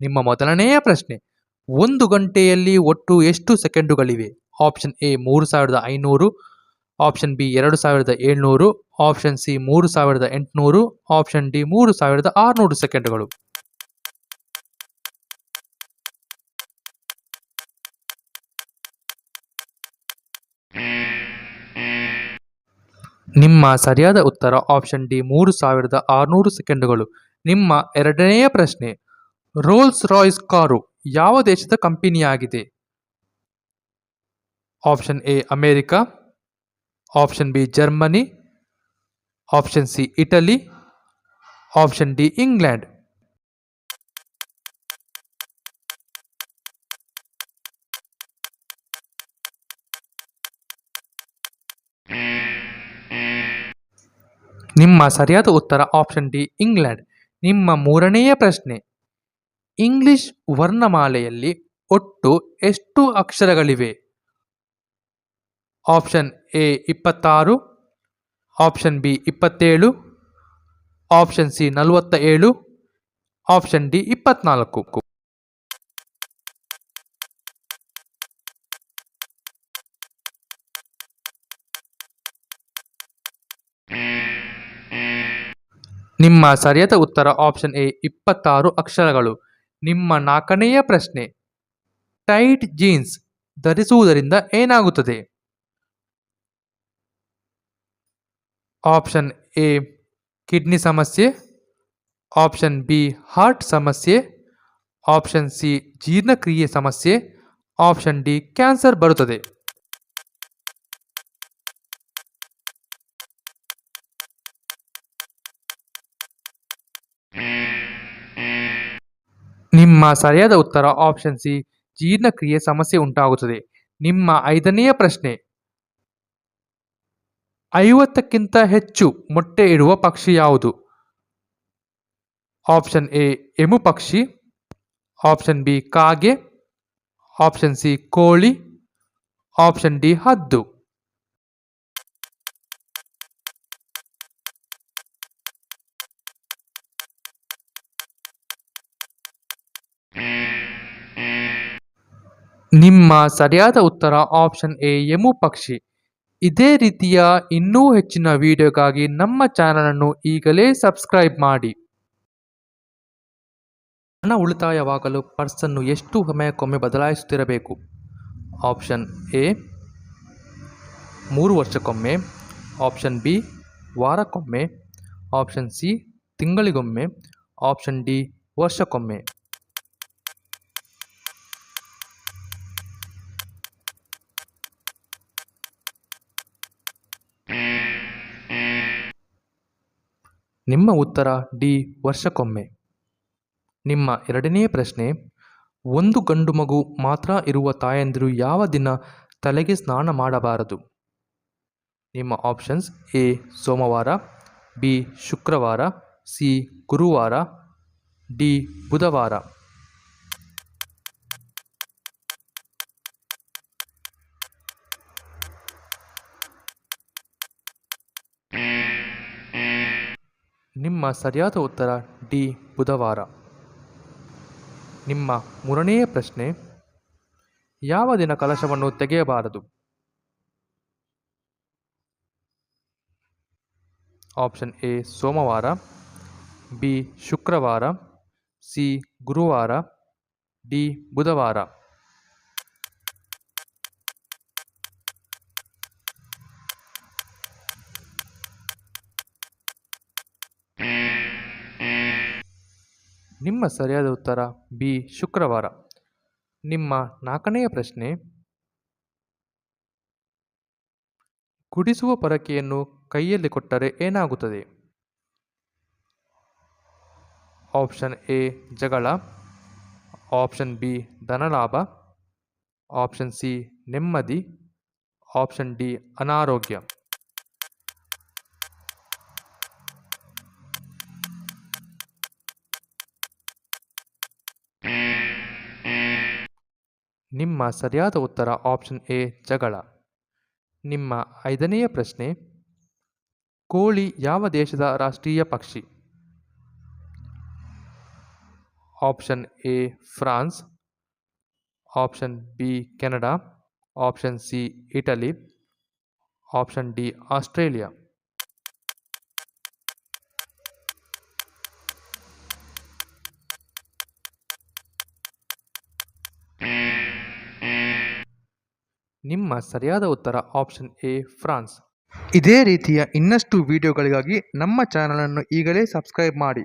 ನಿಮ್ಮ ಮೊದಲನೆಯ ಪ್ರಶ್ನೆ. ಒಂದು ಗಂಟೆಯಲ್ಲಿ ಒಟ್ಟು ಎಷ್ಟು ಸೆಕೆಂಡುಗಳಿವೆ? ಆಪ್ಷನ್ ಎ ಮೂರು ಸಾವಿರದ ಐನೂರು, ಆಪ್ಷನ್ ಬಿ ಎರಡು ಸಾವಿರದ ಏಳ್ನೂರು, ಆಪ್ಷನ್ ಸಿ ಮೂರು ಸಾವಿರದ ಎಂಟುನೂರು, ಆಪ್ಷನ್ ಡಿ ಮೂರು ಸಾವಿರದ ಆರುನೂರು ಸೆಕೆಂಡುಗಳು. ನಿಮ್ಮ ಸರಿಯಾದ ಉತ್ತರ ಆಪ್ಷನ್ ಡಿ ಮೂರು ಸಾವಿರದ ಆರುನೂರು ಸೆಕೆಂಡುಗಳು. ನಿಮ್ಮ ಎರಡನೆಯ ಪ್ರಶ್ನೆ. ರೋಲ್ಸ್ ರಾಯ್ಸ್ ಕಾರು ಯಾವ ದೇಶದ ಕಂಪನಿಯಾಗಿದೆ? Option A, America. Option B, Germany. Option C, Italy. Option D, England. ನಿಮ್ಮ ಸರಿಯಾದ ಉತ್ತರ ಆಪ್ಷನ್ ಡಿ, ಇಂಗ್ಲೆಂಡ್. ನಿಮ್ಮ ಮೂರನೆಯ ಪ್ರಶ್ನೆ. ಇಂಗ್ಲಿಷ್ ವರ್ಣಮಾಲೆಯಲ್ಲಿ ಒಟ್ಟು ಎಷ್ಟು ಅಕ್ಷರಗಳಿವೆ? ಆಪ್ಷನ್ ಎ ಇಪ್ಪತ್ತಾರು, ಆಪ್ಷನ್ ಬಿ ಇಪ್ಪತ್ತೇಳು, ಆಪ್ಷನ್ ಸಿ ನಲವತ್ತ ಏಳು ಆಪ್ಷನ್ ಡಿ ಇಪ್ಪತ್ನಾಲ್ಕು. ನಿಮ್ಮ ಸರಿಯಾದ ಉತ್ತರ ಆಪ್ಷನ್ ಎ ಇಪ್ಪತ್ತಾರು ಅಕ್ಷರಗಳು. ನಿಮ್ಮ ನಾಲ್ಕನೆಯ ಪ್ರಶ್ನೆ. ಟೈಟ್ ಜೀನ್ಸ್ ಧರಿಸುವುದರಿಂದ ಏನಾಗುತ್ತದೆ? ಆಪ್ಷನ್ ಎ, ಕಿಡ್ನಿ ಸಮಸ್ಯೆ. ಆಪ್ಷನ್ ಬಿ, ಹಾರ್ಟ್ ಸಮಸ್ಯೆ. ಆಪ್ಷನ್ ಸಿ, ಜೀರ್ಣಕ್ರಿಯೆ ಸಮಸ್ಯೆ. ಆಪ್ಷನ್ ಡಿ, ಕ್ಯಾನ್ಸರ್ ಬರುತ್ತದೆ. ನಿಮ್ಮ ಸರಿಯಾದ ಉತ್ತರ ಆಪ್ಷನ್ ಸಿ ಜೀರ್ಣಕ್ರಿಯೆ ಸಮಸ್ಯೆ ಉಂಟಾಗುತ್ತದೆ. ನಿಮ್ಮ ಐದನೆಯ ಪ್ರಶ್ನೆ. ಐವತ್ತಕ್ಕಿಂತ ಹೆಚ್ಚು ಮೊಟ್ಟೆ ಇಡುವ ಪಕ್ಷಿ ಯಾವುದು? ಆಪ್ಷನ್ ಎ ಎಮು ಪಕ್ಷಿ. ಆಪ್ಷನ್ ಬಿ ಕಾಗೆ. ಆಪ್ಷನ್ ಸಿ ಕೋಳಿ. ಆಪ್ಷನ್ ಡಿ ಹದ್ದು. ನಿಮ್ಮ ಸರಿಯಾದ ಉತ್ತರ ಆಪ್ಷನ್ ಎ ಎಮು ಪಕ್ಷಿ. ಇದೇ ರೀತಿಯ ಇನ್ನೂ ಹೆಚ್ಚಿನ ವಿಡಿಯೋಗಾಗಿ ನಮ್ಮ ಚಾನಲನ್ನು ಈಗಲೇ ಸಬ್ಸ್ಕ್ರೈಬ್ ಮಾಡಿ. ಹಣ ಉಳಿತಾಯವಾಗಲು ಪರ್ಸನ್ನು ಎಷ್ಟು ಸಮಯಕ್ಕೊಮ್ಮೆ ಬದಲಾಯಿಸುತ್ತಿರಬೇಕು? ಆಪ್ಷನ್ ಎ, ಮೂರು ವರ್ಷಕ್ಕೊಮ್ಮೆ. ಆಪ್ಷನ್ ಬಿ, ವಾರಕ್ಕೊಮ್ಮೆ. ಆಪ್ಷನ್ ಸಿ, ತಿಂಗಳಿಗೊಮ್ಮೆ. ಆಪ್ಷನ್ ಡಿ, ವರ್ಷಕ್ಕೊಮ್ಮೆ. ನಿಮ್ಮ ಉತ್ತರ ಡಿ. ವರ್ಷಕ್ಕೊಮ್ಮೆ ನಿಮ್ಮ ಎರಡನೇ ಪ್ರಶ್ನೆ, ಒಂದು ಗಂಡು ಮಗು ಮಾತ್ರ ಇರುವ ತಾಯಂದಿರು ಯಾವ ದಿನ ತಲೆಗೆ ಸ್ನಾನ ಮಾಡಬಾರದು? ನಿಮ್ಮ ಆಪ್ಷನ್ಸ್ ಎ, ಸೋಮವಾರ, ಬಿ, ಶುಕ್ರವಾರ, ಸಿ, ಗುರುವಾರ, ಡಿ, ಬುಧವಾರ. ನಿಮ್ಮ ಸರಿಯಾದ ಉತ್ತರ ಡಿ. ಬುಧವಾರ. ನಿಮ್ಮ ಮೂರನೆಯ ಪ್ರಶ್ನೆ, ಯಾವ ದಿನ ಕಲಶವನ್ನು ತೆಗೆಯಬಾರದು? ಆಪ್ಷನ್ ಎ, ಸೋಮವಾರ, ಬಿ, ಶುಕ್ರವಾರ, ಸಿ, ಗುರುವಾರ, ಡಿ, ಬುಧವಾರ. ನಿಮ್ಮ ಸರಿಯಾದ ಉತ್ತರ ಬಿ, ಶುಕ್ರವಾರ. ನಿಮ್ಮ ನಾಲ್ಕನೆಯ ಪ್ರಶ್ನೆ ಗುಡಿಸುವ ಪರಕೆಯನ್ನು ಕೈಯಲ್ಲಿ ಕೊಟ್ಟರೆ ಏನಾಗುತ್ತದೆ? ಆಪ್ಷನ್ ಎ, ಜಗಳ. ಆಪ್ಷನ್ ಬಿ, ಧನಲಾಭ. ಆಪ್ಷನ್ ಸಿ, ನೆಮ್ಮದಿ. ಆಪ್ಷನ್ ಡಿ, ಅನಾರೋಗ್ಯ. ನಿಮ್ಮ ಸರಿಯಾದ ಉತ್ತರ ಆಪ್ಷನ್ ಎ ಜಗಳ. ನಿಮ್ಮ ಐದನೆಯ ಪ್ರಶ್ನೆ, ಕೋಳಿ ಯಾವ ದೇಶದ ರಾಷ್ಟ್ರೀಯ ಪಕ್ಷಿ? Option A France. Option B Canada. Option C Italy. Option D Australia. ನಿಮ್ಮ ಸರಿಯಾದ ಉತ್ತರ ಆಪ್ಷನ್ ಎ, ಫ್ರಾನ್ಸ್. ಇದೇ ರೀತಿಯ ಇನ್ನಷ್ಟು ವಿಡಿಯೋಗಳಿಗಾಗಿ ನಮ್ಮ ಚಾನಲನ್ನು ಈಗಲೇ ಸಬ್ಸ್ಕ್ರೈಬ್ ಮಾಡಿ.